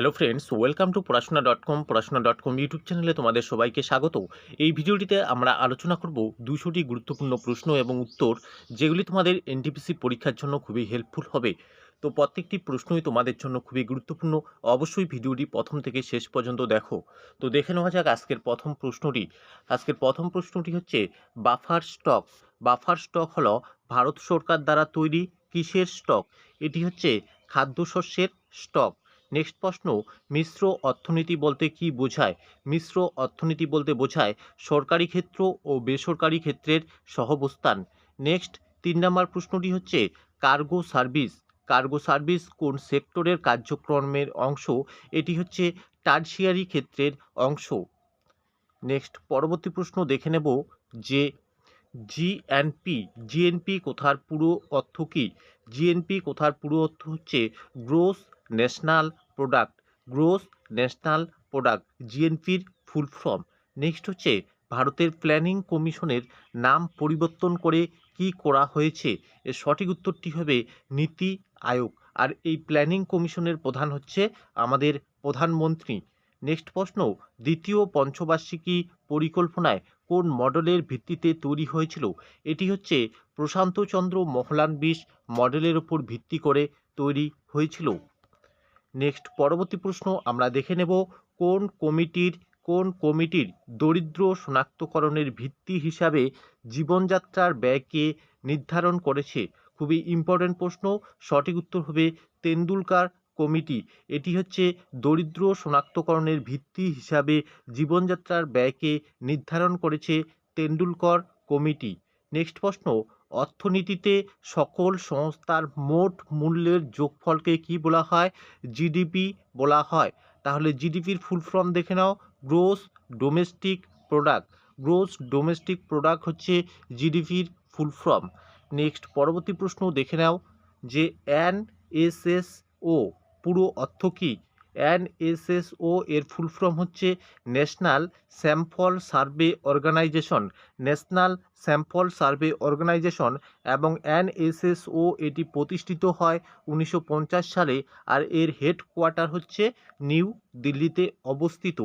Hello friends welcome to Porashona dot com Porashona dot com YouTube চ্যানেলে তোমাদের সবাইকে স্বাগত। এই ভিডিওটিতে আমরা আলোচনা করব দুশোটি গুরুত্বপূর্ণ প্রশ্ন এবং উত্তর, যেগুলি তোমাদের এনটিপিসি পরীক্ষার জন্য খুবই হেল্পফুল হবে। তো প্রত্যেকটি প্রশ্নই তোমাদের জন্য খুবই গুরুত্বপূর্ণ। অবশ্যই ভিডিওটি প্রথম থেকে শেষ পর্যন্ত দেখো। তো দেখে নেওয়া যাক আজকের প্রথম প্রশ্নটি। আজকের প্রথম প্রশ্নটি হচ্ছে বাফার স্টক বাফার স্টক হলো ভারত সরকার দ্বারা তৈরি কিসের স্টক এটি হচ্ছে খাদ্যশস্যের স্টক নেক্সট প্রশ্ন, মিশ্র অর্থনীতি বলতে কি বোঝায়? মিশ্র অর্থনীতি বলতে বোঝায় সরকারি ক্ষেত্র ও বেসরকারি ক্ষেত্রের সহবস্থান। নেক্সট, তিন নম্বর প্রশ্নটি হচ্ছে, কার্গো সার্ভিস কার্গো সার্ভিস কোন সেক্টরের কার্যক্রমের অংশ? এটি হচ্ছে টার্সিয়ারি ক্ষেত্রের অংশ। নেক্সট, পরবর্তী প্রশ্ন দেখে নেব যে, জিএনপি জিএনপি কোথার পুরো অর্থ কী? জিএনপি কোথার পুরো অর্থ হচ্ছে gross national product gross national product জিএনপির full form next হচ্ছে ভারতের প্ল্যানিং কমিশনের নাম পরিবর্তন করে কি করা হয়েছে? এর সঠিক উত্তরটি হবে নীতি আয়োগ। আর এই প্ল্যানিং কমিশনের প্রধান হচ্ছে আমাদের প্রধানমন্ত্রী। নেক্সট প্রশ্ন, দ্বিতীয় পঞ্চবার্ষিকী পরিকল্পনায় কোন মডেলের ভিত্তিতে তৈরি হয়েছিল? এটি হচ্ছে প্রশান্তচন্দ্র মহলানবিশ মডেলের উপর ভিত্তি করে তৈরি হয়েছিল। নেক্সট পরবর্তী প্রশ্ন, আমরা দেখে নেব কোন কমিটির কোন কমিটির দরিদ্র শনাক্তকরণের ভিত্তি হিসাবে জীবনযাত্রার ব্যয়কে নির্ধারণ করেছে? খুবই ইম্পর্ট্যান্ট প্রশ্ন। সঠিক উত্তর হবে তেন্ডুলকার কমিটি। এটি হচ্ছে দরিদ্র শনাক্তকরণের ভিত্তি হিসাবে জীবনযাত্রার ব্যয়কে নির্ধারণ করেছে তেন্ডুলকর কমিটি। নেক্সট প্রশ্ন অর্থনীতিতে সকল সংস্থার মোট মূল্যের যোগফলকে কি বলা হয়? জিডিপি বলা হয়। তাহলে জিডিপির ফুল ফর্ম দেখে নাও। Gross domestic product gross domestic product হচ্ছে জিডিপির ফুল ফর্ম নেক্সট পরবর্তী প্রশ্ন দেখে নাও যে এন এস এস ও পুরো অর্থ কী? এনএসএসও এর ফুল ফর্ম হচ্ছে national sample survey organisation national sample survey organisation এবং এনএসএসও এটি প্রতিষ্ঠিত হয় উনিশশো পঞ্চাশ সালে আর এর হেডকোয়ার্টার হচ্ছে নিউ দিল্লিতে অবস্থিত।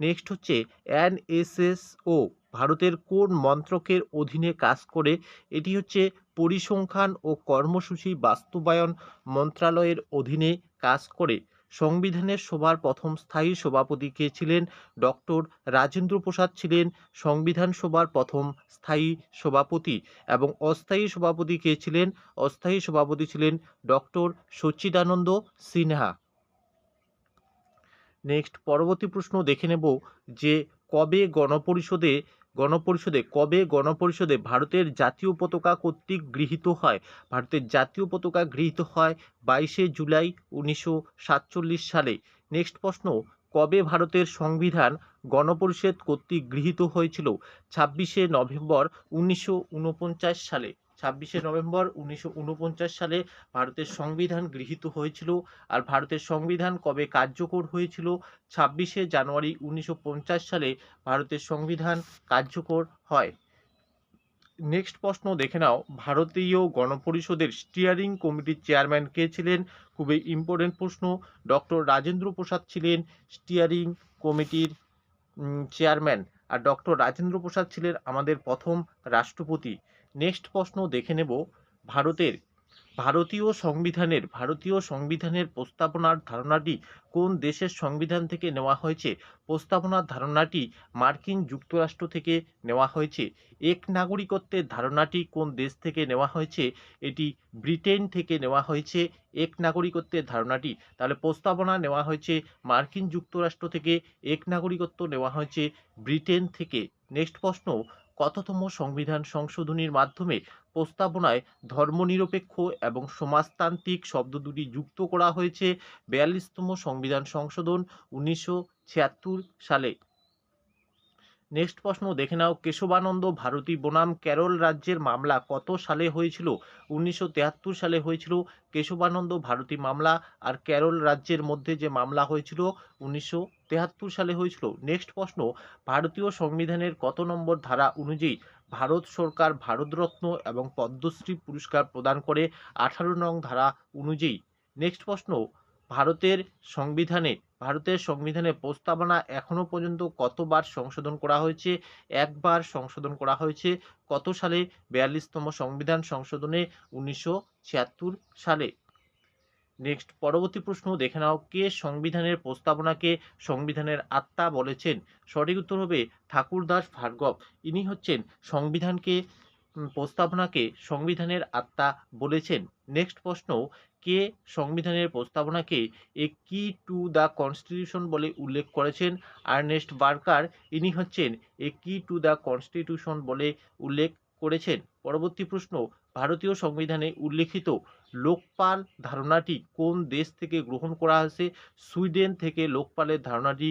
নেক্সট হচ্ছে এনএসএসও, ভারতের কোন মন্ত্রকের অধীনে কাজ করে? এটি হচ্ছে পরিসংখ্যান ও কর্মসূচি বাস্তবায়ন মন্ত্রণালয়ের অধীনে কাজ করে। সংবিধানের সভার প্রথম স্থায়ী সভাপতি কে ছিলেন? ডক্টর রাজেন্দ্র প্রসাদ ছিলেন সংবিধান সভার প্রথম স্থায়ী সভাপতি এবং অস্থায়ী সভাপতি কে ছিলেন? অস্থায়ী সভাপতি ছিলেন ডক্টর সচ্চিদানন্দ সিনহা। নেক্সট পরবর্তী প্রশ্ন দেখে নেব যে কবে গণপরিষদে গণপরিষদে, কবে গণপরিষদে ভারতের জাতীয় পতাকা কর্তৃক গৃহীত হয়? ভারতের জাতীয় পতাকা গৃহীত হয় বাইশে জুলাই উনিশশো সাতচল্লিশ সালে। নেক্সট প্রশ্ন, কবে ভারতের সংবিধান গণপরিষদ কর্তৃক গৃহীত হয়েছিল? ছাব্বিশে নভেম্বর উনিশশো উনপঞ্চাশ সালে। ছাব্বিশে নভেম্বর উনিশশো উনপঞ্চাশ সালে ভারতের সংবিধান গৃহীত হয়েছিল। আর ভারতের সংবিধান কবে কার্যকর হয়েছিল? ছাব্বিশে জানুয়ারি উনিশশো পঞ্চাশ সালে ভারতের সংবিধান কার্যকর হয়। নেক্সট প্রশ্ন দেখে নাও। ভারতীয় গণপরিষদের স্টিয়ারিং কমিটির চেয়ারম্যান কে ছিলেন? খুবই ইম্পর্টেন্ট প্রশ্ন। ডক্টর রাজেন্দ্র প্রসাদ ছিলেন স্টিয়ারিং কমিটির চেয়ারম্যান আর ডক্টর রাজেন্দ্র প্রসাদ ছিলেন আমাদের প্রথম রাষ্ট্রপতি। নেক্সট প্রশ্ন দেখে নেব। ভারতের ভারতীয় সংবিধানের ভারতীয় সংবিধানের প্রস্তাবনার ধারণাটি কোন দেশের সংবিধান থেকে নেওয়া হয়েছে? প্রস্তাবনার ধারণাটি মার্কিন যুক্তরাষ্ট্র থেকে নেওয়া হয়েছে। এক নাগরিকত্বের ধারণাটি কোন দেশ থেকে নেওয়া হয়েছে? এটি ব্রিটেন থেকে নেওয়া হয়েছে। এক নাগরিকত্বের ধারণাটি, তাহলে প্রস্তাবনা নেওয়া হয়েছে মার্কিন যুক্তরাষ্ট্র থেকে, এক নাগরিকত্ব নেওয়া হয়েছে ব্রিটেন থেকে। নেক্সট প্রশ্ন কততম সংবিধান সংশোধনীর মাধ্যমে প্রস্তাবনায় ধর্মনিরপেক্ষ এবং সমাজতান্ত্রিক শব্দ দুটি যুক্ত করা হয়েছে? বিয়াল্লিশতম সংবিধান সংশোধন, উনিশশো ছিয়াত্তর সালে। নেক্সট প্রশ্ন দেখে নাও। কেশবানন্দ ভারতী বনাম কেরল রাজ্যের মামলা কত সালে হয়েছিল? উনিশশো সালে হয়েছিল কেশবানন্দ ভারতী মামলা আর কেরল রাজ্যের মধ্যে যে মামলা হয়েছিল উনিশশো সালে হয়েছিল। নেক্সট প্রশ্ন, ভারতীয় সংবিধানের কত নম্বর ধারা অনুযায়ী ভারত সরকার ভারতরত্ন এবং পদ্মশ্রী পুরস্কার প্রদান করে আঠারো নং ধারা অনুযায়ী? নেক্সট প্রশ্ন, ভারতের সংবিধানে ভারতের সংবিধানে প্রস্তাবনা এখনও পর্যন্ত কতবার সংশোধন করা হয়েছে? একবার সংশোধন করা হয়েছে। কত সালে? বিয়াল্লিশতম সংবিধান সংশোধনে উনিশশো ছিয়াত্তর সালে। নেক্সট পরবর্তী প্রশ্ন দেখে নাও। কে সংবিধানের প্রস্তাবনাকে সংবিধানের আত্মা বলেছেন? সঠিক উত্তর হবে ঠাকুরদাস ভার্গব। ইনি হচ্ছেন সংবিধানকে প্রস্তাবনাকে সংবিধানের আত্মা বলেছেন। নেক্সট প্রশ্ন কে সংবিধানের প্রস্তাবনাকে এ কি টু দ্য কনস্টিটিউশন বলে উল্লেখ করেছেন আর্নেস্ট বার্কার। ইনি হচ্ছেন এ কি টু দ্য কনস্টিটিউশন বলে উল্লেখ করেছেন। পরবর্তী প্রশ্ন, ভারতীয় সংবিধানে উল্লেখিত লোকপাল ধারণাটি কোন দেশ থেকে গ্রহণ করা হয়েছে? সুইডেন থেকে লোকপালের ধারণাটি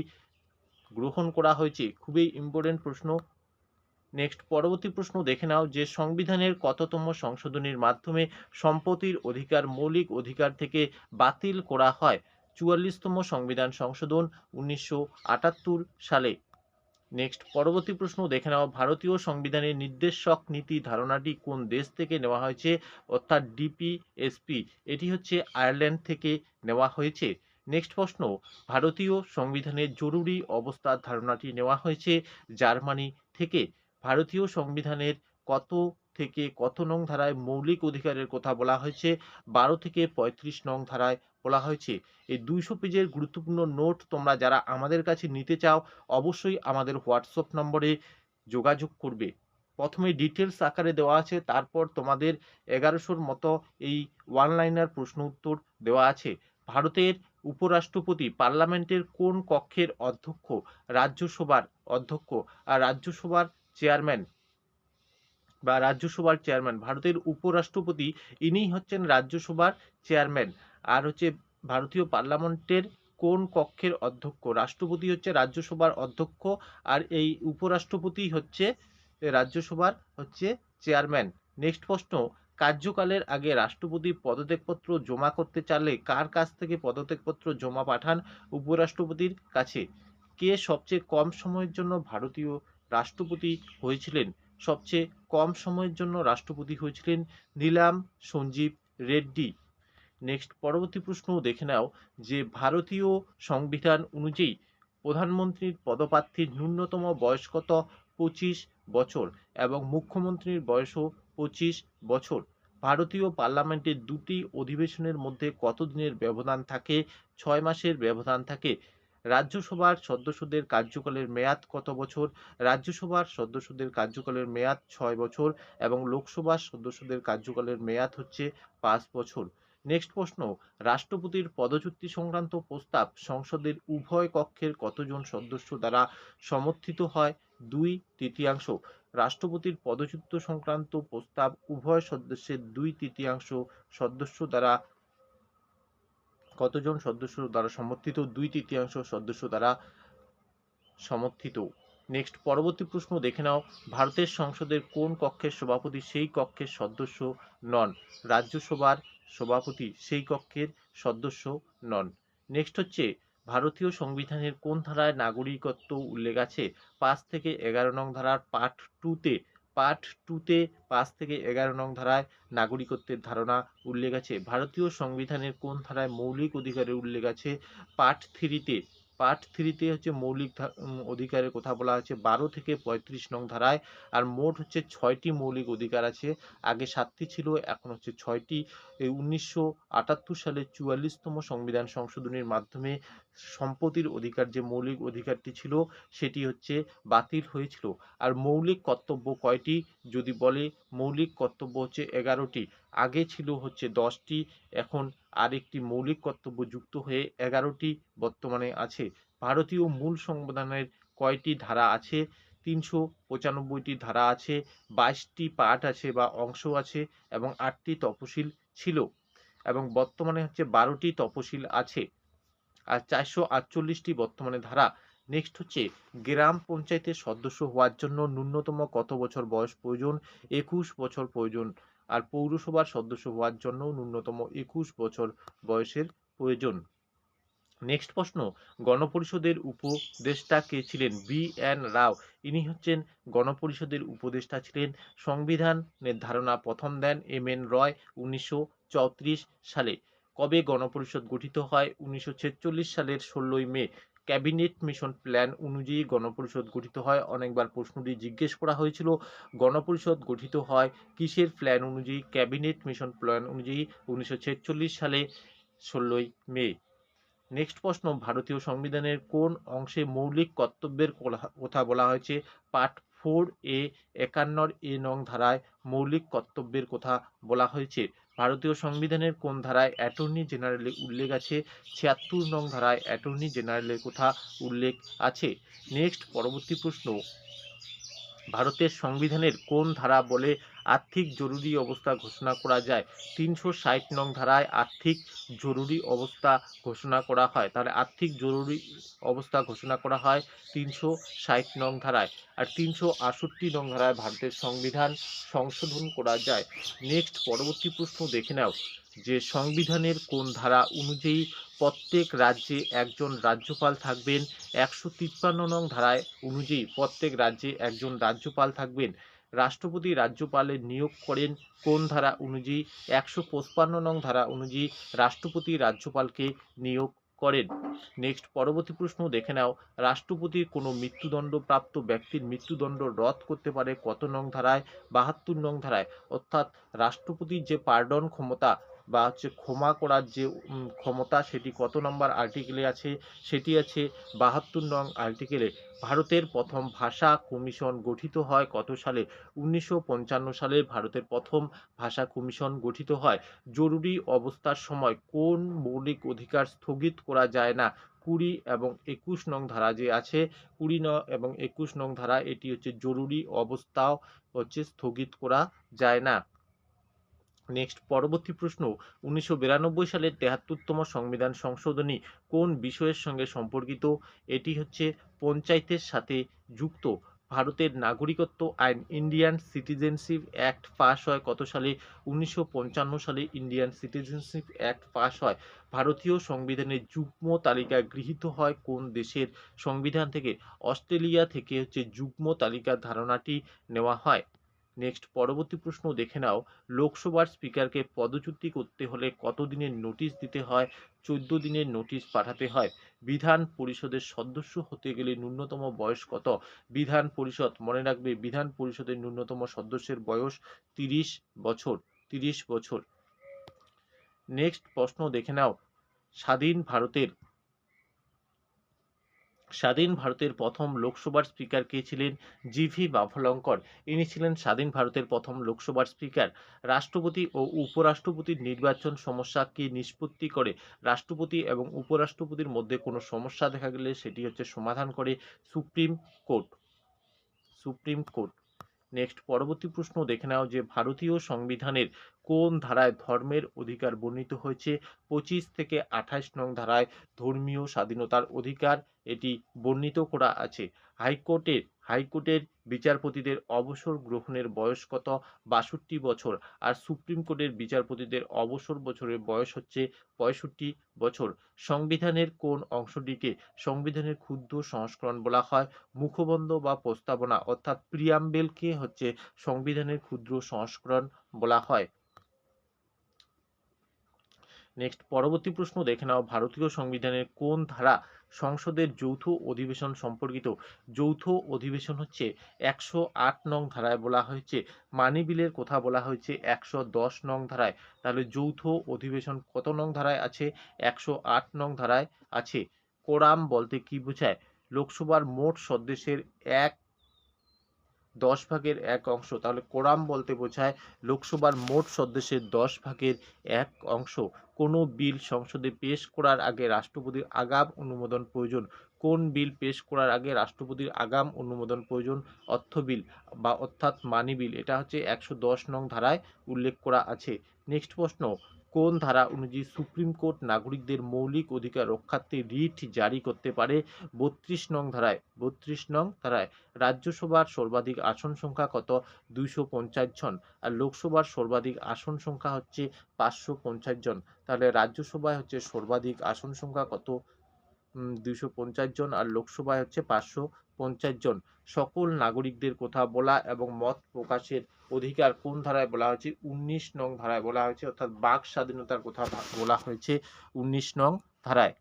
গ্রহণ করা হয়েছে। খুবই ইম্পর্টেন্ট প্রশ্ন। নেক্সট পরবর্তী প্রশ্ন দেখে নাও যে সংবিধানের কততম সংশোধনীর মাধ্যমে সম্পত্তির অধিকার, মৌলিক অধিকার থেকে বাতিল করা হয়। চুয়াল্লিশতম সংবিধান সংশোধন উনিশশো আটাত্তর সালে। নেক্সট পরবর্তী প্রশ্ন দেখে নাও ভারতীয় সংবিধানের নির্দেশক নীতি ধারণাটি কোন দেশ থেকে নেওয়া হয়েছে? অর্থাৎ ডিপিএসপি এটি হচ্ছে আয়ারল্যান্ড থেকে নেওয়া হয়েছে। নেক্সট প্রশ্ন, ভারতীয় সংবিধানের জরুরি অবস্থার ধারণাটি নেওয়া হয়েছে জার্মানি থেকে। ভারতীয় সংবিধানের কত থেকে কত নং ধারায় মৌলিক অধিকারের কথা বলা হয়েছে? বারো থেকে পঁয়ত্রিশ নং ধারায় বলা হয়েছে। এই দুইশো পেজের গুরুত্বপূর্ণ নোট তোমরা যারা আমাদের কাছে নিতে চাও, অবশ্যই আমাদের হোয়াটসঅ্যাপ নম্বরে যোগাযোগ করবে। প্রথমে ডিটেলস আকারে দেওয়া আছে, তারপর তোমাদের এগারোশোর মতো এই ওয়ান লাইনার প্রশ্ন উত্তর দেওয়া আছে। ভারতের উপরাষ্ট্রপতি পার্লামেন্টের কোন কক্ষের অধ্যক্ষ? রাজ্যসভার অধ্যক্ষ। আর রাজ্যসভার চেয়ারম্যান বা রাজ্যসভার চেয়ারম্যান। ভারতের উপরাষ্ট্রপতি ইনিই হচ্ছেন রাজ্যসভার চেয়ারম্যান। আর হচ্ছে ভারতীয় পার্লামেন্টের কোন কক্ষের অধ্যক্ষ? রাষ্ট্রপতি হচ্ছে রাজ্যসভার অধ্যক্ষ আর এই উপরাষ্ট্রপতি হচ্ছে, রাজ্যসভার হচ্ছে চেয়ারম্যান। নেক্সট প্রশ্ন, কার্যকালের আগে রাষ্ট্রপতি পদত্যাগপত্র জমা করতে চাইলে কার কাছ থেকে পদত্যাগপত্র জমা পাঠান উপরাষ্ট্রপতির কাছে? কে সবচেয়ে কম সময়ের জন্য ভারতীয় রাষ্ট্রপতি হয়েছিলেন। সবচেয়ে কম সময়ের জন্য রাষ্ট্রপতি হয়েছিলেন নীলাম সঞ্জীব রেড্ডি। নেক্সট পরবর্তী প্রশ্ন দেখে নাও যে ভারতীয় সংবিধান অনুযায়ী প্রধানমন্ত্রীর পদপ্রার্থীর ন্যূনতম বয়স কত? পঁচিশ বছর এবং মুখ্যমন্ত্রীর বয়সও পঁচিশ বছর। ভারতীয় পার্লামেন্টের দুটি অধিবেশনের মধ্যে কত দিনের ব্যবধান থাকে? ছয় মাসের ব্যবধান থাকে। রাজ্যসভার সদস্যদের কার্যকালের মেয়াদ কত বছর? রাজ্যসভার সদস্যদের কার্যকালের মেয়াদ ছয় বছর এবং লোকসভার সদস্যদের কার্যকালের মেয়াদ হচ্ছে পাঁচ বছর। নেক্সট প্রশ্ন, রাষ্ট্রপতির পদচ্যুতি সংক্রান্ত প্রস্তাব সংসদের উভয় কক্ষের কতজন সদস্য দ্বারা সমর্থিত হয়? দুই, তৃতীয়াংশ, রাষ্ট্রপতির পদচ্যুত সংক্রান্ত প্রস্তাব উভয় সদস্যের দুই, তৃতীয়াংশ সদস্য দ্বারা কতজন সদস্য দ্বারা সমর্থিত? দুই তৃতীয়াংশ সদস্য দ্বারা সমর্থিত। নেক্সট পরবর্তী প্রশ্ন দেখে নাও। ভারতের সংসদের কোন কক্ষের সভাপতি সেই কক্ষের সদস্য নন? রাজ্যসভার সভাপতি সেই কক্ষের সদস্য নন। নেক্সট হচ্ছে, ভারতীয় সংবিধানের কোন ধারায় নাগরিকত্ব উল্লেখ আছে? পাঁচ থেকে এগারো নং ধারার পার্ট টুতে পার্ট টুতে পাঁচ থেকে এগারো নং ধারায় নাগরিকত্বের ধারণা উল্লেখ আছে। ভারতীয় সংবিধানের কোন ধারায় মৌলিক অধিকারের উল্লেখ আছে? পার্ট থ্রিতে পার্ট থ্রিতে হচ্ছে মৌলিক অধিকারের কথা বলা আছে। বারো থেকে পঁয়ত্রিশ নং ধারায় আর মোট হচ্ছে ছয়টি মৌলিক অধিকার আছে। আগে সাতটি ছিল, এখন হচ্ছে ছয়টি। এই উনিশশো আটাত্তর সালে চুয়াল্লিশতম সংবিধান সংশোধনীর মাধ্যমে সম্পত্তির অধিকার, যে মৌলিক অধিকারটি ছিল সেটি হচ্ছে বাতিল হয়েছিল। আর মৌলিক কর্তব্য কয়টি? যদি বলে মৌলিক কর্তব্য হচ্ছে এগারোটি, আগে ছিল হচ্ছে দশটি, এখন আরেকটি মৌলিক কর্তব্য যুক্ত হয়ে এগারোটি বর্তমানে আছে। ভারতীয় মূল সংবিধানের কয়টি ধারা আছে? তিনশো পঁচানব্বইটি ধারা আছে, বাইশটি পার্ট আছে বা অংশ আছে এবং আটটি তপশিল ছিল। এবং বর্তমানে হচ্ছে বারোটি তপশিল আছে। আর চারশো আটচল্লিশটি বর্তমানে ধারা। নেক্সট হচ্ছে, গ্রাম পঞ্চায়েতের সদস্য হওয়ার জন্য ন্যূনতম কত বছর বয়স প্রয়োজন? একুশ বছর প্রয়োজন। আর পৌরসভার সদস্য হওয়ার জন্য ন্যূনতম একুশ বছর বয়সের প্রয়োজন। নেক্সট প্রশ্ন, গণপরিষদের উপদেষ্টা কে ছিলেন? B N Rao. ইনি হচ্ছেন গণপরিষদের উপদেষ্টা ছিলেন। সংবিধানের ধারণা প্রথম দেন এম এন রয় উনিশশো চৌত্রিশ সালে। কবে গণপরিষদ গঠিত হয়? উনিশশো ছেচল্লিশ সালের ষোলোই মে ক্যাবিনেট মিশন প্ল্যান অনুযায়ী গণপরিষদ গঠিত হয়। অনেকবার প্রশ্নটি জিজ্ঞেস করা হয়েছিল, গণপরিষদ গঠিত হয় কিসের প্ল্যান অনুযায়ী? ক্যাবিনেট মিশন প্ল্যান অনুযায়ী উনিশশো ছেচল্লিশ সালে ষোলোই মে। নেক্সট প্রশ্ন, ভারতীয় সংবিধানের কোন অংশে মৌলিক কর্তব্যের কথা বলা হয়েছে? পার্ট ফোর এ একান্নর এ নং ধারায় মৌলিক কর্তব্যের কথা বলা হয়েছে। ভারতীয় সংবিধানের কোন ধারায় অ্যাটর্নি জেনারেলের উল্লেখ আছে? ছিয়াত্তর নং ধারায় অ্যাটর্নি জেনারেলের কোথা উল্লেখ আছে? নেক্সট পরবর্তী প্রশ্ন। ভারতের সংবিধানের কোন ধারা বলে আর্থিক জরুরি অবস্থা ঘোষণা করা যায়। তিনশো ষাট নং ধারায় আর্থিক জরুরি অবস্থা ঘোষণা করা হয়। তাহলে আর্থিক জরুরি অবস্থা ঘোষণা করা হয় তিনশো ষাট নং ধারায়। আর তিনশো আষট্টি নং ধারায় ভারতের সংবিধান সংশোধন করা যায়। নেক্সট পরবর্তী প্রশ্ন দেখে নাও। যে সংবিধানের কোন ধারা অনুযায়ী প্রত্যেক রাজ্যে একজন রাজ্যপাল থাকবেন? একশো তিপ্পান্ন নং ধারায় অনুযায়ী প্রত্যেক রাজ্যে একজন রাজ্যপাল থাকবেন। রাষ্ট্রপতি রাজ্যপালের নিয়োগ করেন কোন ধারা অনুযায়ী? একশো পঁচপান্ন নং ধারা অনুযায়ী রাষ্ট্রপতি রাজ্যপালকে নিয়োগ করেন। নেক্সট পরবর্তী প্রশ্ন দেখে নাও। রাষ্ট্রপতির কোনো মৃত্যুদণ্ডপ্রাপ্ত ব্যক্তির মৃত্যুদণ্ড রদ করতে পারে কত নং ধারায়? বাহাত্তর নং ধারায়। অর্থাৎ রাষ্ট্রপতির যে পার্ডন ক্ষমতা বা হচ্ছে ক্ষমা করার যে ক্ষমতা সেটি কত নম্বর আর্টিকেলে আছে, সেটি আছে বাহাত্তর নং আর্টিকেলে ভারতের প্রথম ভাষা কমিশন গঠিত হয় কত সালে? উনিশশো পঞ্চান্ন সালে ভারতের প্রথম ভাষা কমিশন গঠিত হয়। জরুরি অবস্থার সময় কোন মৌলিক অধিকার স্থগিত করা যায় না? কুড়ি এবং একুশ নং ধারা যে আছে, কুড়ি ন এবং একুশ নং ধারা এটি হচ্ছে জরুরি অবস্থাও হচ্ছে স্থগিত করা যায় না। নেক্সট পরবর্তী প্রশ্ন, উনিশশো বিরানব্বই সালের তেহাত্তরতম সংবিধান সংশোধনী কোন বিষয়ের সঙ্গে সম্পর্কিত? এটি হচ্ছে পঞ্চায়েতের সাথে যুক্ত। ভারতের নাগরিকত্ব আইন ইন্ডিয়ান সিটিজেনশিপ অ্যাক্ট পাস হয় কত সালে? উনিশশো পঞ্চান্ন সালে ইন্ডিয়ান সিটিজেনশিপ অ্যাক্ট পাস হয়। ভারতীয় সংবিধানের যুগ্ম তালিকা গৃহীত হয় কোন দেশের সংবিধান থেকে? অস্ট্রেলিয়া থেকে হচ্ছে যুগ্ম তালিকার ধারণাটি নেওয়া হয়। নেক্সট পরবর্তী প্রশ্ন দেখে নাও। লোকসভার স্পিকারকে পদচ্যুতি করতে হলে কত দিনের নোটিশ দিতে হয়? চোদ্দ দিনের নোটিশ পাঠাতে হয়। বিধান পরিষদের সদস্য হতে গেলে ন্যূনতম বয়স কত? বিধান পরিষদ, মনে রাখবে, বিধান পরিষদের ন্যূনতম সদস্যের বয়স তিরিশ বছর তিরিশ বছর। নেক্সট প্রশ্ন দেখে নাও। স্বাধীন ভারতের স্বাধীন ভারতের প্রথম লোকসভার স্পিকার কে ছিলেন জিভি বাফলঙ্কর। ইনি ছিলেন স্বাধীন ভারতের প্রথম লোকসভার স্পিকার রাষ্ট্রপতি ও উপরাষ্ট্রপতির নির্বাচন সমস্যা কি নিষ্পত্তি করে রাষ্ট্রপতি এবং উপরাষ্ট্রপতির মধ্যে কোনো সমস্যা দেখা গেলে সেটি হচ্ছে সমাধান করে supreme court. Supreme court. Next পরবর্তী প্রশ্ন দেখে নাও যে ভারতীয় সংবিধানের কোন ধারায় ধর্মের অধিকার বর্ণিত হয়েছে? পঁচিশ থেকে আঠাশ নং ধারায় ধর্মীয় স্বাধীনতার অধিকার এটি বর্ণিত করা আছে। হাইকোর্টের হাইকোর্টের বিচারপতিদের অবসর গ্রহণের বয়স কত? বাষট্টি বছর। আর সুপ্রিম কোর্টের বিচারপতিদের অবসর বছরের বয়স হচ্ছে পঁয়ষট্টি বছর। সংবিধানের কোন অংশটিকে সংবিধানের ক্ষুদ্র সংস্করণ বলা হয়? মুখবন্ধ বা প্রস্তাবনা, অর্থাৎ প্রিয়াম্বেলকে হচ্ছে সংবিধানের ক্ষুদ্র সংস্করণ বলা হয়। নেক্সট পরবর্তী প্রশ্ন দেখে নাও। ভারতীয় সংবিধানের কোন ধারা সংসদের যৌথ অধিবেশন সম্পর্কিত? যৌথ অধিবেশন হচ্ছে একশো আট নং ধারায় বলা হয়েছে। মানি বিলের কথা বলা হয়েছে একশো দশ নং ধারায়। তাহলে যৌথ অধিবেশন কত নং ধারায় আছে? একশো আট নং ধারায় আছে। কোরাম বলতে কি বোঝায়? লোকসভার মোট সদস্যের এক দশ ভাগের এক অংশ। তাহলে কোরাম বলতে বোঝায় লোকসভার মোট সদস্যের দশ ভাগের এক অংশ। কোনো বিল সংসদে পেশ করার আগে রাষ্ট্রপতির আগাম অনুমোদন প্রয়োজন। কোন বিল পেশ করার আগে রাষ্ট্রপতির আগাম অনুমোদন প্রয়োজন? অর্থ বিল বা অর্থাৎ মানি বিল এটা হচ্ছে একশো দশ নং ধারায় উল্লেখ করা আছে। নেক্সট প্রশ্ন, কোন ধারা অনুযায়ী সুপ্রিম কোর্ট নাগরিকদের মৌলিক অধিকার রক্ষার্থে রিট জারি করতে পারে? বত্রিশ নং ধারায়, বত্রিশ নং ধারায়, রাজ্যসভার সর্বাধিক আসন সংখ্যা কত? দুইশো পঞ্চাশ জন। আর লোকসভার সর্বাধিক আসন সংখ্যা হচ্ছে পাঁচশো পঞ্চাশ জন। তাহলে রাজ্যসভায় হচ্ছে সর্বাধিক আসন সংখ্যা কত? দুইশো পঞ্চাশ জন আর লোকসভায় হচ্ছে পাঁচশো পঞ্চাশ জন। সকল নাগরিকদের কথা বলা এবং মত প্রকাশের অধিকার কোন ধারায় বলা হয়েছে? উনিশ নং ধারায় বলা হয়েছে, অর্থাৎ বাক স্বাধীনতার কথা বলা হয়েছে উনিশ নং ধারায়।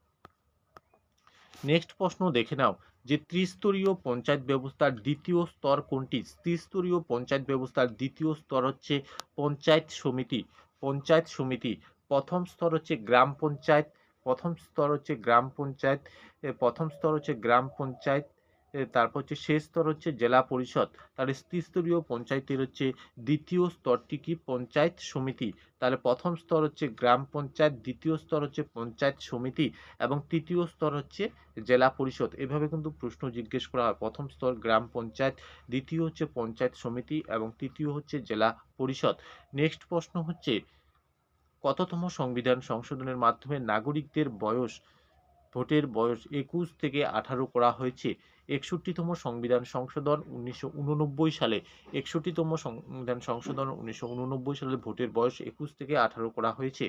নেক্সট প্রশ্ন দেখে নাও, যে ত্রিস্তরীয় পঞ্চায়েত ব্যবস্থার দ্বিতীয় স্তর কোনটি? ত্রিস্তরীয় পঞ্চায়েত ব্যবস্থার দ্বিতীয় স্তর হচ্ছে পঞ্চায়েত সমিতি। পঞ্চায়েত সমিতি প্রথম স্তর হচ্ছে গ্রাম পঞ্চায়েত প্রথম স্তর হচ্ছে গ্রাম পঞ্চায়েত প্রথম স্তর হচ্ছে গ্রাম পঞ্চায়েত তারপর হচ্ছে শেষ স্তর হচ্ছে জেলা পরিষদ। তাহলে ত্রিস্তরীয় পঞ্চায়েতের হচ্ছে দ্বিতীয় স্তরটি কি? পঞ্চায়েত সমিতি। তাহলে প্রথম স্তর হচ্ছে গ্রাম পঞ্চায়েত, দ্বিতীয় স্তর হচ্ছে পঞ্চায়েত সমিতি এবং তৃতীয় স্তর হচ্ছে জেলা পরিষদ। এভাবে কিন্তু প্রশ্ন জিজ্ঞেস করা হয়। প্রথম স্তর গ্রাম পঞ্চায়েত, দ্বিতীয় হচ্ছে পঞ্চায়েত সমিতি এবং তৃতীয় হচ্ছে জেলা পরিষদ। নেক্সট প্রশ্ন হচ্ছে কততম সংবিধান সংশোধনের মাধ্যমে নাগরিকদের বয়স, ভোটের বয়স একুশ থেকে আঠারো করা হয়েছে? একষট্টিতম সংবিধান সংশোধন উনিশশো উননব্বই সালে, একষট্টিতম সংবিধান সংশোধন উনিশশো উননব্বই সালে ভোটের বয়স একুশ থেকে আঠারো করা হয়েছে।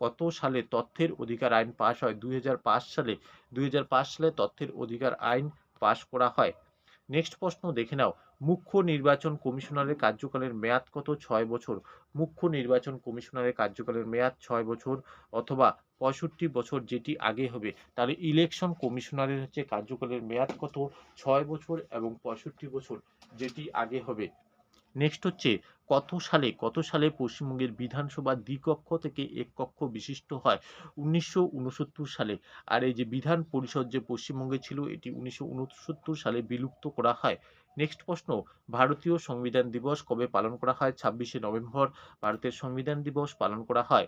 কত সালে তথ্যের অধিকার আইন পাশ হয়? দুই হাজার পাঁচ সালে, দুই হাজার পাঁচ সালে তথ্যের অধিকার আইন পাশ করা হয়। নেক্সট প্রশ্ন দেখে নাও। মুখ্য নির্বাচন কমিশনারের কার্যকালের মেয়াদ কত? ছয় বছর। মুখ্য নির্বাচন কমিশনারের কার্যকালের মেয়াদ ছয় বছর অথবা পঁয়ষট্টি বছর যেটি আগে হবে। তাহলে ইলেকশন কমিশনারের হচ্ছে কার্যকালের মেয়াদ কত? ছয় বছর এবং পঁয়ষট্টি বছর যেটি আগে হবে। নেক্সট হচ্ছে, কত সালে কত সালে পশ্চিমবঙ্গের বিধানসভা দ্বিকক্ষ থেকে এক কক্ষ বিশিষ্ট হয়? উনিশশো উনসত্তর সালে। আর এই যে বিধান পরিষদ যে পশ্চিমবঙ্গে ছিল, এটি উনিশশো উনসত্তর সালে বিলুপ্ত করা হয়। নেক্সট প্রশ্ন, ভারতীয় সংবিধান দিবস কবে পালন করা হয়? ছাব্বিশে নভেম্বর, ভারতের সংবিধান দিবস পালন করা হয়।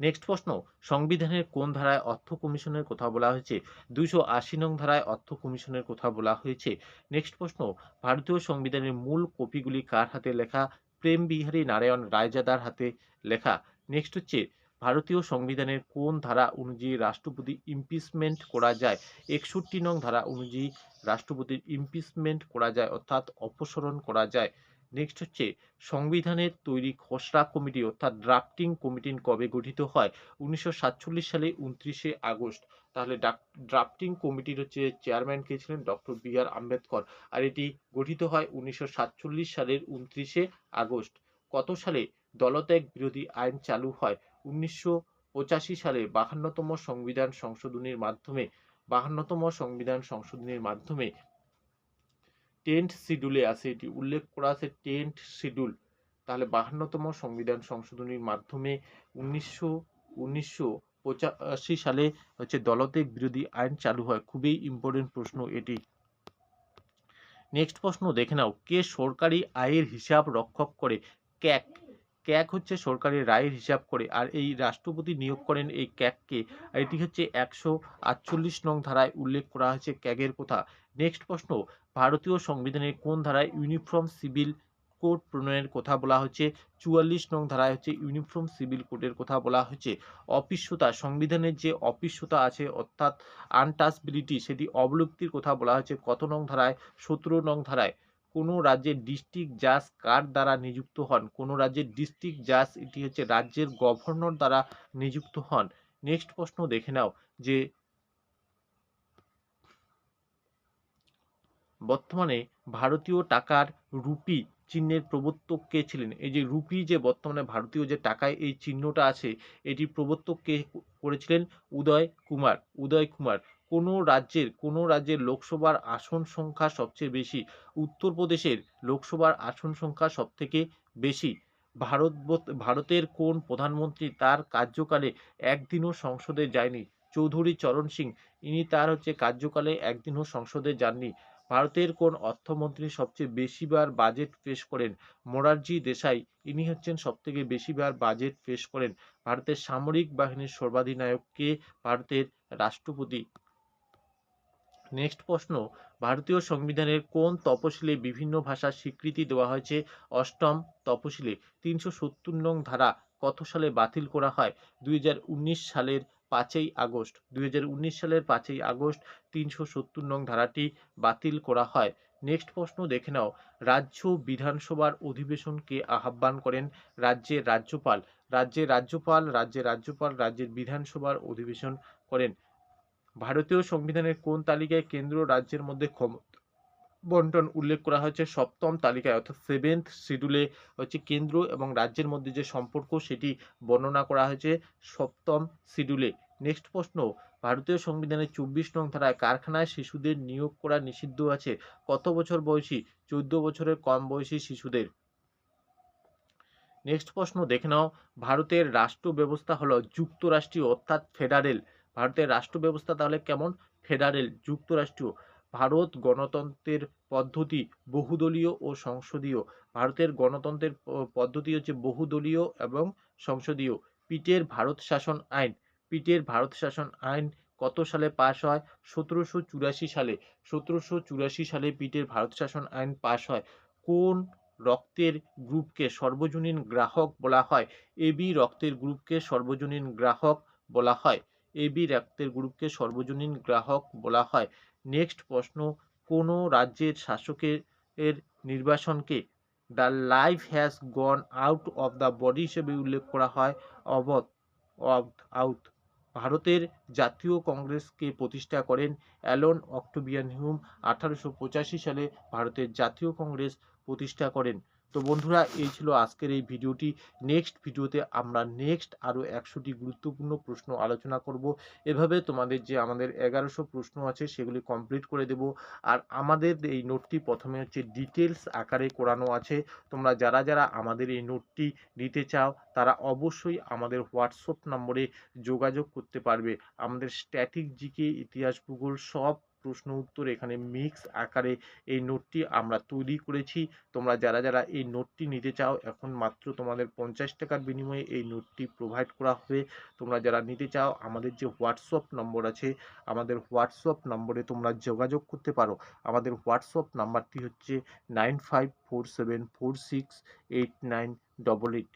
নেক্সট প্রশ্ন, সংবিধানের কোন ধারায় অর্থ কমিশনের কথা বলা হয়েছে? দুইশো আশি নং ধারায় অর্থ কমিশনের কথা বলা হয়েছে। নেক্সট প্রশ্ন, ভারতীয় সংবিধানের মূল কপিগুলি কার হাতে লেখা? প্রেম বিহারী নারায়ণ রায়জাদার হাতে লেখা। নেক্সট হচ্ছে, ভারতীয় সংবিধানের কোন ধারা অনুযায়ী রাষ্ট্রপতি ইমপিচমেন্ট করা যায়? একষট্টি নং ধারা অনুযায়ী রাষ্ট্রপতির ইমপিচমেন্ট করা যায়, অর্থাৎ অপসারণ করা যায়। নেক্সট হচ্ছে, সংবিধানের তৈরি খসড়া কমিটি অর্থাৎ ড্রাফটিং কমিটি কবে গঠিত হয়? উনিশশো সাতচল্লিশ সালে উনত্রিশে আগস্ট। তাহলে ড্রাফটিং কমিটির হচ্ছে চেয়ারম্যান কে ছিলেন? Doctor B R Ambedkar. আর এটি গঠিত হয় উনিশশো সাতচল্লিশ সালের উনত্রিশে আগস্ট। কত সালে দলত্যাগ বিরোধী আইন চালু হয়? উনিশশো পঁচাশি সালে বাহান্নতম সংবিধান সংশোধনীর মাধ্যমে, বাহান্নতম সংবিধান সংশোধনীর মাধ্যমে টেন্ট শিডিউলে আছে, এটি উল্লেখ করা আছে টেন্ট শিডিউল। তাহলে বাহান্নতম সংবিধান সংশোধনীর মাধ্যমে উনিশশো উনিশশো পঁচাশি সালে হচ্ছে দলতের বিরোধী আইন চালু হয়। খুবই ইম্পর্টেন্ট প্রশ্ন এটি। নেক্সট প্রশ্ন দেখে নাও। কে সরকারি আয়ের হিসাব রক্ষক করে? ক্যাক। ক্যাক হচ্ছে সরকারি রায়ের হিসাব করে, আর এই রাষ্ট্রপতি নিয়োগ করেন এই ক্যাককে। এটি হচ্ছে একশো আটচল্লিশ নং ধারায় উল্লেখ করা হয়েছে ক্যাগের কথা। নেক্সট প্রশ্ন, ভারতীয় সংবিধানের কোন ধারায় ইউনিফর্ম সিভিল কোড প্রণয়নের কথা বলা হচ্ছে? চুয়াল্লিশ নং ধারায় হচ্ছে ইউনিফর্ম সিভিল কোডের কথা বলা হচ্ছে। অপিস্যতা সংবিধানের যে অপিস্যতা আছে, অর্থাৎ আনটাচবিলিটি, সেটি অবলুপ্তির কথা বলা হয়েছে কত নং ধারায়? সতেরো নং ধারায়। কোনো রাজ্যের ডিস্ট্রিক্ট জাজ কার দ্বারা নিযুক্ত হন? কোনো রাজ্যের ডিস্ট্রিক্ট জাজ এটি হচ্ছে রাজ্যের গভর্নর দ্বারা নিযুক্ত হন। নেক্সট প্রশ্ন দেখে নাও যে বর্তমানে ভারতীয় টাকার রুপি চিহ্নের প্রবর্তক কে ছিলেন? এই যে রুপি যে বর্তমানে ভারতীয় যে টাকায় এই চিহ্নটা আছে, এটি প্রবর্তক কে করেছিলেন? উদয় কুমার। উদয় কুমার। কোনো রাজ্যের কোনো রাজ্যের লোকসভার আসন সংখ্যা সবচেয়ে বেশি, উত্তরপ্রদেশের লোকসভার আসন সংখ্যা সবথেকে বেশি। ভারত ভারতের কোন প্রধানমন্ত্রী তার কার্যকালে একদিনও সংসদে যায়নি? চৌধুরী চরণ সিং, ইনি তার হচ্ছে কার্যকালে একদিনও সংসদে যাননি। ভারতের কোন অর্থমন্ত্রী সবচেয়ে বেশিবার বাজেট পেশ করেন? মোরারজি দেশাই, ইনি হচ্ছেন সবথেকে বেশিবার বাজেট পেশ করেন। ভারতের সামরিক বাহিনীর সর্বাধিনায়ক কে? ভারতের রাষ্ট্রপতি। নেক্সট প্রশ্ন, ভারতীয় সংবিধানের কোন তপশিলে বিভিন্ন ভাষার স্বীকৃতি দেওয়া হয়েছে? অষ্টম তপশিলে তিনশো সত্তর নং ধারা কত সালে বাতিল করা হয়? দুই হাজার উনিশ সালের পাঁচই আগস্ট। দুই হাজার উনিশ সালের পাঁচই আগস্ট তিনশো সত্তর নং ধারাটি বাতিল করা হয়। নেক্সট প্রশ্ন দেখে নাও। রাজ্য বিধানসভার অধিবেশনকে আহ্বান করেন রাজ্যের রাজ্যপাল। রাজ্যের রাজ্যপাল রাজ্যের রাজ্যপাল, রাজ্যের বিধানসভার অধিবেশন করেন। ভারতীয় সংবিধানের কোন তালিকায় কেন্দ্র রাজ্যের মধ্যে ক্ষমতা বন্টন উল্লেখ করা হয়েছে? সপ্তম তালিকায় অর্থাৎ সেভেন্থ শিডিউলে হচ্ছে কেন্দ্র এবং রাজ্যের মধ্যে যে সম্পর্ক সেটি বর্ণনা করা হয়েছে সপ্তম শিডিউলে। নেক্সট প্রশ্ন, ভারতীয় সংবিধানের চব্বিশ নং ধারায় কারখানায় শিশুদের নিয়োগ করা নিষিদ্ধ আছে। কত বছর বয়সী? চোদ্দ বছরের কম বয়সী শিশুদের। নেক্সট প্রশ্ন দেখে নাও। ভারতের রাষ্ট্র ব্যবস্থা হলো যুক্তরাষ্ট্রীয় অর্থাৎ ফেডারেল। ভারতের রাষ্ট্র ব্যবস্থা তাহলে কেমন? ফেডারেল যুক্তরাষ্ট্রীয় ভারত গণতন্ত্রের পদ্ধতি বহুদলীয় ও সংসদীয়। ভারতের গণতন্ত্রের পদ্ধতি হচ্ছে বহুদলীয় এবং সংসদীয়। পিটের ভারত শাসন আইন। পিটের ভারত শাসন আইন কত সালে পাশ হয়? সতেরোশো চুরাশি সালে। সতেরোশো চুরাশি সালে পিটের ভারত শাসন আইন পাশ হয়। কোন রক্তের গ্রুপকে সর্বজনীন গ্রাহক বলা হয়? এবি রক্তের গ্রুপকে সর্বজনীন গ্রাহক বলা হয়। এবি রক্তের গ্রুপকে সর্বজনীন গ্রাহক বলা হয়। নেক্সট প্রশ্ন, কোন রাজ্যের শাসকের এর নির্বাসনকে the life has gone out of the body হিসেবে উল্লেখ করা হয়। অবধ আউট। ভারতের জাতীয় কংগ্রেসকে প্রতিষ্ঠা করেন অ্যালন অক্টোবিয়ান হিউম আঠারোশো পঁচাশি সালে। ভারতের জাতীয় কংগ্রেস প্রতিষ্ঠা করেন। তো বন্ধুরা, এই ছিল আজকের এই ভিডিওটি। নেক্সট ভিডিওতে আমরা নেক্সট আরও একশোটি গুরুত্বপূর্ণ প্রশ্ন আলোচনা করব। এভাবে তোমাদের যে আমাদের এগারোশো প্রশ্ন আছে, সেগুলি কমপ্লিট করে দেব। আর আমাদের এই নোটটি প্রথমে হচ্ছে ডিটেলস আকারে করানো আছে। তোমরা যারা যারা আমাদের এই নোটটি নিতে চাও, তারা অবশ্যই আমাদের হোয়াটসঅ্যাপ নম্বরে যোগাযোগ করতে পারবে। আমাদের স্ট্যাটিক জিকে, ইতিহাস ভূগোল সব প্রশ্ন উত্তর এখানে মিক্স আকারে এই নোটটি আমরা তৈরি করেছি। তোমরা যারা যারা এই নোটটি নিতে চাও, এখন মাত্র তোমাদের পঞ্চাশ টাকার বিনিময়ে এই নোটটি প্রোভাইড করা হবে। তোমরা যারা নিতে চাও, আমাদের যে হোয়াটসঅ্যাপ নম্বর আছে, আমাদের হোয়াটসঅ্যাপ নম্বরে তোমরা যোগাযোগ করতে পারো। আমাদের হোয়াটসঅ্যাপ নাম্বারটি হচ্ছে nine five four seven four six eight nine double eight